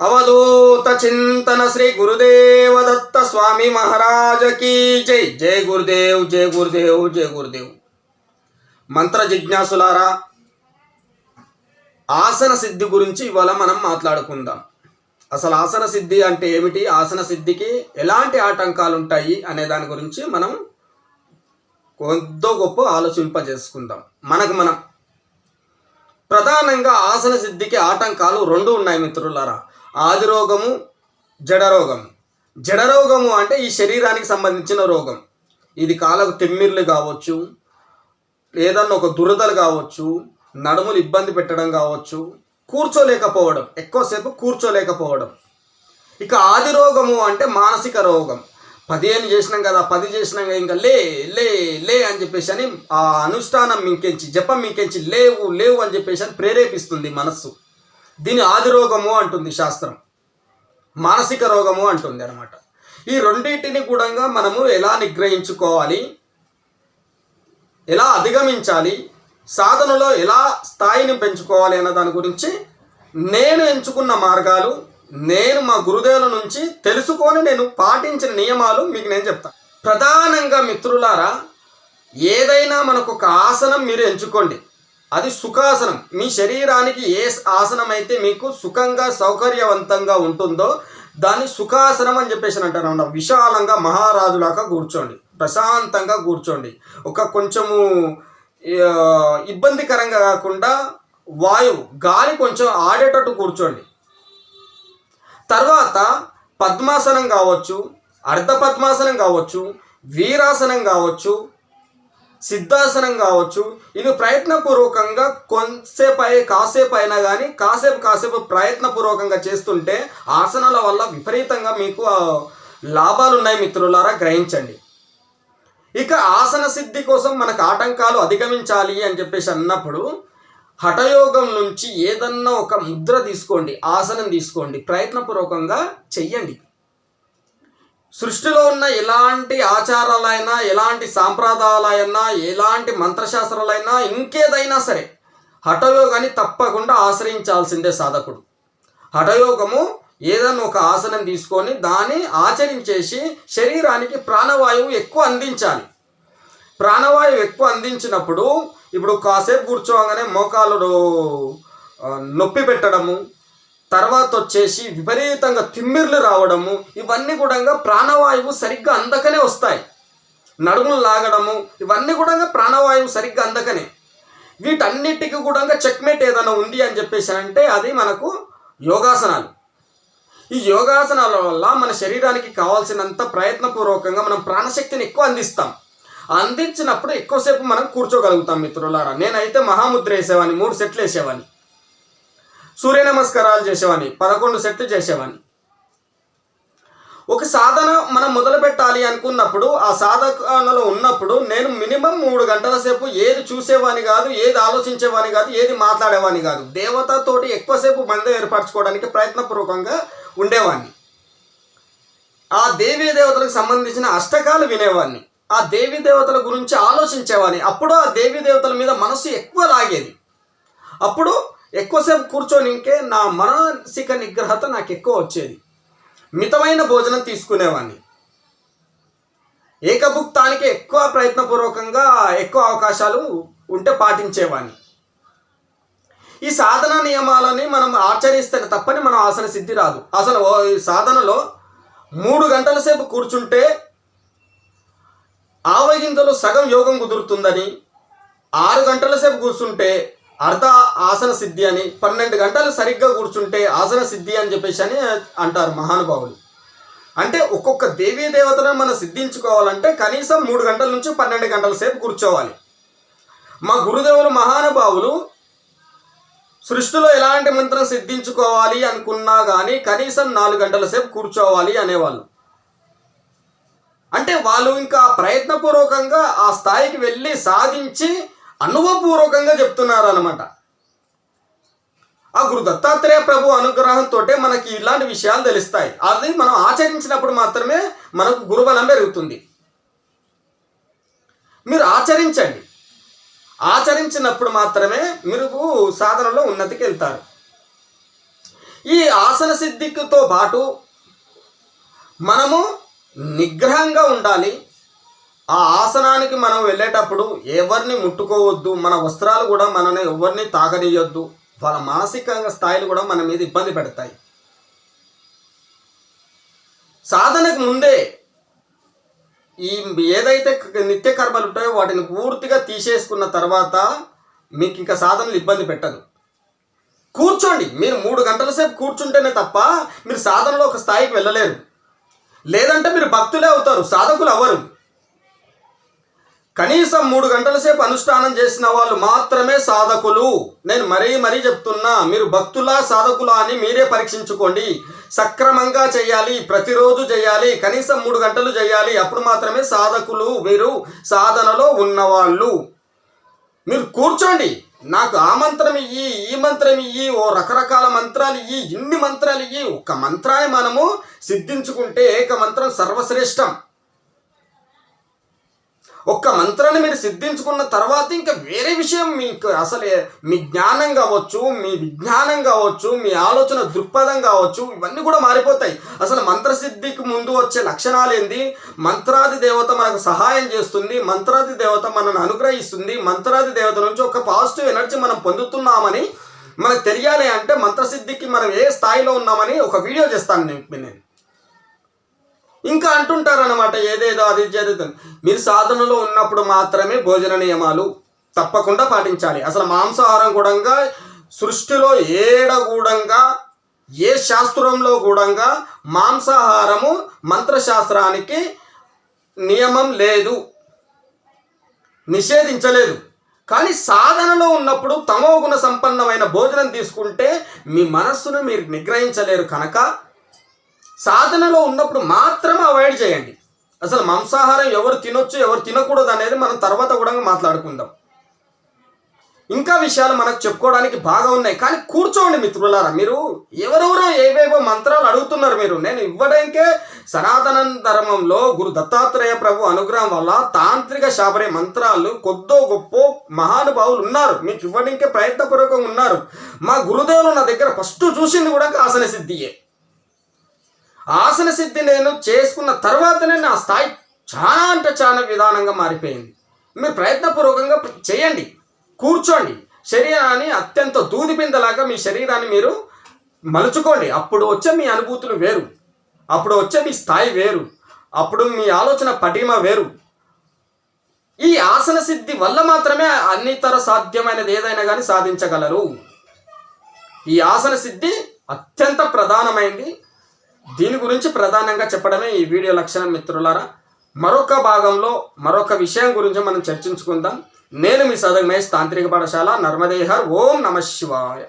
అవధూత చింతన శ్రీ గురుదేవ దత్త స్వామి మహారాజ కీ జై. జై గురుదేవ్ జై గురుదేవ్ జై గురుదేవ్. మంత్ర జిజ్ఞాసులారా ఆసన సిద్ధి గురించి ఇవాళ మనం మాట్లాడుకుందాం. అసలు ఆసన సిద్ధి అంటే ఏమిటి? ఆసన సిద్ధికి ఎలాంటి ఆటంకాలు ఉంటాయి అనే దాని గురించి మనం కొద్దో గొప్ప ఆలోచింపజేసుకుందాం. మనకు మనం ప్రధానంగా ఆసన సిద్ధికి ఆటంకాలు రెండు ఉన్నాయి మిత్రులారా. ఆది రోగము జడరోగము. జడరోగము అంటే ఈ శరీరానికి సంబంధించిన రోగం. ఇది కాలకు తిమ్మిర్లు కావచ్చు ఏదన్నా ఒక దురదలు కావచ్చు నడుములు ఇబ్బంది పెట్టడం కావచ్చు కూర్చోలేకపోవడం ఎక్కువసేపు కూర్చోలేకపోవడం. ఇక ఆది రోగము అంటే మానసిక రోగం. పదిహేను చేసినాం కదా పది చేసినాం కదా ఇంకా లే లే లే అని చెప్పేసి అని ఆ అనుష్ఠానం మింకెంచి జపం మింకెంచి లేవు లేవు అని చెప్పేసి అని ప్రేరేపిస్తుంది మనస్సు. దీని ఆది రోగము అంటుంది శాస్త్రం. మానసిక రోగము అంటుంది అనమాట ఈ రెండింటిని కూడా మనము ఎలా నిగ్రహించుకోవాలి? ఎలా అధిగమించాలి? సాధనలో ఎలా స్థాయిని పెంచుకోవాలి అన్న దాని గురించి నేను ఎంచుకున్న మార్గాలు నేను మా గురుదేవుల నుంచి తెలుసుకొని నేను పాటించిన నియమాలు మీకు నేను చెప్తాను ప్రధానంగా మిత్రులారా ఏదైనా మనకు ఒక ఆసనం మీరు ఎంచుకోండి. అది సుఖాసనం. మీ శరీరానికి ఏ ఆసనం అయితే మీకు సుఖంగా సౌకర్యవంతంగా ఉంటుందో దాన్ని సుఖాసనం అని చెప్పేసి అని అంటారు విశాలంగా మహారాజులాగా కూర్చోండి. ప్రశాంతంగా కూర్చోండి. ఒక కొంచెము ఇబ్బందికరంగా కాకుండా వాయువు గాలి కొంచెం ఆడేటట్టు కూర్చోండి. తర్వాత పద్మాసనం కావచ్చు అర్ధ పద్మాసనం కావచ్చు వీరాసనం కావచ్చు సిద్ధాసనం కావచ్చు. ఇది ప్రయత్నపూర్వకంగా కొంతసేపు అయి కాసేపు అయినా కానీ కాసేపు కాసేపు ప్రయత్నపూర్వకంగా చేస్తుంటే ఆసనాల వల్ల విపరీతంగా మీకు లాభాలు ఉన్నాయి మిత్రులారా గ్రహించండి. ఇక ఆసన సిద్ధి కోసం మనకు ఆటంకాలు అధిగమించాలి అని చెప్పేసి అన్నప్పుడు హఠయోగం నుంచి ఏదన్నా ఒక ముద్ర తీసుకోండి ఆసనం తీసుకోండి ప్రయత్నపూర్వకంగా చెయ్యండి. సృష్టిలో ఉన్న ఎలాంటి ఆచారాలైనా ఎలాంటి సాంప్రదాయాలైనా ఎలాంటి మంత్రశాస్త్రాలైనా ఇంకేదైనా సరే హఠయోగాన్ని తప్పకుండా ఆశ్రయించాల్సిందే సాధకుడు. హఠయోగము ఏదైనా ఒక ఆసనం తీసుకొని దాన్ని ఆచరించేసి శరీరానికి ప్రాణవాయువు ఎక్కువ అందించాలి. ప్రాణవాయువు ఎక్కువ అందించినప్పుడు ఇప్పుడు కాసేపు కూర్చోగానే మోకాలు నొప్పి పెట్టడము తర్వాత వచ్చేసి విపరీతంగా తిమ్మిర్లు రావడము ఇవన్నీ కూడా ప్రాణవాయువు సరిగ్గా అందకనే వస్తాయి. నడుములు లాగడము ఇవన్నీ కూడా ప్రాణవాయువు సరిగ్గా అందకనే. వీటన్నిటికీ కూడా చెక్మేట్ ఏదైనా ఉంది అని చెప్పేసి అంటే అది మనకు యోగాసనాలు. ఈ యోగాసనాల వల్ల మన శరీరానికి కావాల్సినంత ప్రయత్నపూర్వకంగా మనం ప్రాణశక్తిని ఎక్కువ అందిస్తాం. అందించినప్పుడు ఎక్కువసేపు మనం కూర్చోగలుగుతాం మిత్రులారా. నేనైతే మహాముద్ర వేసేవాడిని మూడు సెట్లు వేసేవాడిని. సూర్య నమస్కారాలు చేసేవాడిని పదకొండు సెట్లు చేసేవాడిని ఒక సాధన మనం మొదలు పెట్టాలి అనుకున్నప్పుడు ఆ సాధనలో ఉన్నప్పుడు నేను మినిమం మూడు గంటల సేపు ఏది చూసేవాని కాదు ఏది ఆలోచించేవాని కాదు ఏది మాట్లాడేవాని కాదు. దేవతతోటి ఎక్కువసేపు బంధం ఏర్పరచుకోవడానికి ప్రయత్నపూర్వకంగా ఉండేవాడిని ఆ దేవీ దేవతలకు సంబంధించిన అష్టకాలు వినేవాడిని ఆ దేవీ దేవతల గురించి ఆలోచించేవాడిని అప్పుడు ఆ దేవీ దేవతల మీద మనసు ఎక్కువ లాగేది. అప్పుడు ఎక్కువసేపు కూర్చొని ఇంకే నా మానసిక నిగ్రహత నాకు ఎక్కువ వచ్చేది. మితమైన భోజనం తీసుకునేవాడిని ఏకభుక్తానికి ఎక్కువ ప్రయత్నపూర్వకంగా ఎక్కువ అవకాశాలు ఉంటే పాటించేవాడిని ఈ సాధన నియమాలని మనం ఆచరిస్తే తప్పని మనం ఆసన సిద్ధి రాదు. అసలు ఓ ఈ సాధనలో మూడు గంటల సేపు కూర్చుంటే ఆవగింజలు సగం యోగం కుదురుతుందని ఆరు గంటల సేపు కూర్చుంటే అర్ధ ఆసన సిద్ధి అని పన్నెండు గంటలు సరిగ్గా కూర్చుంటే ఆసన సిద్ధి అని చెప్పేసి అని అంటారు మహానుభావులు. అంటే ఒక్కొక్క దేవీ దేవతను మనం సిద్ధించుకోవాలంటే కనీసం మూడు గంటల నుంచి పన్నెండు గంటల సేపు కూర్చోవాలి. మా గురుదేవులు మహానుభావులు సృష్టిలో ఎలాంటి మంత్రం సిద్ధించుకోవాలి అనుకున్నా కానీ కనీసం నాలుగు గంటల సేపు కూర్చోవాలి అనేవాళ్ళు. అంటే వాళ్ళు ఇంకా ప్రయత్నపూర్వకంగా ఆ స్థాయికి వెళ్ళి సాధించి అనుభవపూర్వకంగా చెప్తున్నారు అనమాట ఆ గురు దత్తాత్రేయ ప్రభు అనుగ్రహంతో మనకి ఇలాంటి విషయాలు తెలుస్తాయి. అది మనం ఆచరించినప్పుడు మాత్రమే మనకు గురుబలం పెరుగుతుంది. మీరు ఆచరించండి. ఆచరించినప్పుడు మాత్రమే మీరు సాధనలో ఉన్నతికి వెళ్తారు. ఈ ఆసన సిద్ధితో పాటు మనము నిగ్రహంగా ఉండాలి. ఆ ఆసనానికి మనం వెళ్ళేటప్పుడు ఎవరిని ముట్టుకోవద్దు మన వస్త్రాలు కూడా మనని ఎవరిని తాగనీయొద్దు వాళ్ళ మానసికంగా స్థాయిలు కూడా మన మీద ఇబ్బంది పెడతాయి. సాధనకు ముందే ఈ ఏదైతే నిత్య కర్మలు ఉంటాయో వాటిని పూర్తిగా తీసేసుకున్న తర్వాత మీకు ఇంకా సాధనలు ఇబ్బంది పెట్టదు. కూర్చోండి. మీరు మూడు గంటల సేపు కూర్చుంటేనే తప్ప మీరు సాధనలో ఒక స్థాయికి వెళ్ళలేరు. లేదంటే మీరు భక్తులే అవుతారు సాధకులు అవ్వరు. కనీసం మూడు గంటల సేపు అనుష్ఠానం చేసిన వాళ్ళు మాత్రమే సాధకులు. నేను మరీ మరీ చెప్తున్నా మీరు భక్తులా సాధకులా అని మీరే పరీక్షించుకోండి. సక్రమంగా చేయాలి ప్రతిరోజు చేయాలి కనీసం మూడు గంటలు చేయాలి అప్పుడు మాత్రమే సాధకులు మీరు సాధనలో ఉన్నవాళ్ళు. మీరు కూర్చోండి. నాకు ఆ మంత్రం ఇయ్యి ఈ మంత్రం ఇయ్యి ఓ రకరకాల మంత్రాలు ఇయ్యి ఇన్ని మంత్రాలు ఇయ్యి ఒక మంత్రాన్ని మనము సిద్ధించుకుంటే ఏక మంత్రం సర్వశ్రేష్టం. ఒక్క మంత్రాన్ని మీరు సిద్ధించుకున్న తర్వాత ఇంకా వేరే విషయం మీకు అసలే మీ జ్ఞానం కావచ్చు మీ విజ్ఞానం కావచ్చు మీ ఆలోచన దృక్పథం కావచ్చు ఇవన్నీ కూడా మారిపోతాయి. అసలు మంత్రసిద్ధికి ముందు వచ్చే లక్షణాలు ఏంది? మంత్రాది దేవత మనకు సహాయం చేస్తుంది మంత్రాది దేవత మనల్ని అనుగ్రహిస్తుంది మంత్రాది దేవత నుంచి ఒక పాజిటివ్ ఎనర్జీ మనం పొందుతున్నామని మనకు తెలియాలి అంటే మంత్రసిద్ధికి మనం ఏ స్థాయిలో ఉన్నామని ఒక వీడియో చేస్తాను నేను. నేను ఇంకా అంటుంటారనమాట ఏదేదో అది చేదు మీరు సాధనలో ఉన్నప్పుడు మాత్రమే భోజన నియమాలు తప్పకుండా పాటించాలి. అసలు మాంసాహారం కూడా సృష్టిలో ఏడగూడంగా ఏ శాస్త్రంలో కూడంగా మాంసాహారము మంత్రశాస్త్రానికి నియమం లేదు. నిషేధించలేదు. కానీ సాధనలో ఉన్నప్పుడు తమో గుణ సంపన్నమైన భోజనం తీసుకుంటే మీ మనస్సును మీరు నిగ్రహించలేరు కనుక సాధనలో ఉన్నప్పుడు మాత్రమే అవాయిడ్ చేయండి. అసలు మాంసాహారం ఎవరు తినొచ్చు ఎవరు తినకూడదు అనేది మనం తర్వాత కూడా మాట్లాడుకుందాం. ఇంకా విషయాలు మనకు చెప్పుకోవడానికి బాగా ఉన్నాయి. కానీ కూర్చోండి మిత్రులారా మీరు ఎవరెవరో ఏవేవో మంత్రాలు అడుగుతున్నారు మీరు. నేను ఇవ్వడానికే సనాతన ధర్మంలో గురు దత్తాత్రేయ ప్రభు అనుగ్రహం వల్ల తాంత్రిక శాబరే మంత్రాలు కొద్దో గొప్ప మహానుభావులు ఉన్నారు. మీకు ఇవ్వడానికే ప్రయత్నపూర్వకంగా ఉన్నారు. మా గురుదేవులు నా దగ్గర ఫస్ట్ చూసింది కూడా కాసన సిద్ధియే. ఆసన సిద్ధి నేను చేసుకున్న తర్వాతనే నా స్థాయి చాలా అంటే చాలా విధానంగా మారిపోయింది. మీరు ప్రయత్నపూర్వకంగా చేయండి. కూర్చోండి. శరీరాన్ని అత్యంత దూదిపిందలాగా మీ శరీరాన్ని మీరు మలుచుకోండి. అప్పుడు వచ్చే మీ అనుభూతులు వేరు. అప్పుడు వచ్చే మీ స్థాయి వేరు. అప్పుడు మీ ఆలోచన పటిమ వేరు. ఈ ఆసన సిద్ధి వల్ల మాత్రమే అన్నితర సాధ్యమైనది ఏదైనా కానీ సాధించగలరు. ఈ ఆసన సిద్ధి అత్యంత ప్రధానమైంది. దీని గురించి ప్రధానంగా చెప్పడమే ఈ వీడియో లక్షణం మిత్రులారా. మరొక భాగంలో మరొక విషయం గురించి మనం చర్చించుకుందాం. నేను మీ సదగ్ తాంత్రిక పాఠశాల నర్మదేహర్. ఓం నమ శివాయ.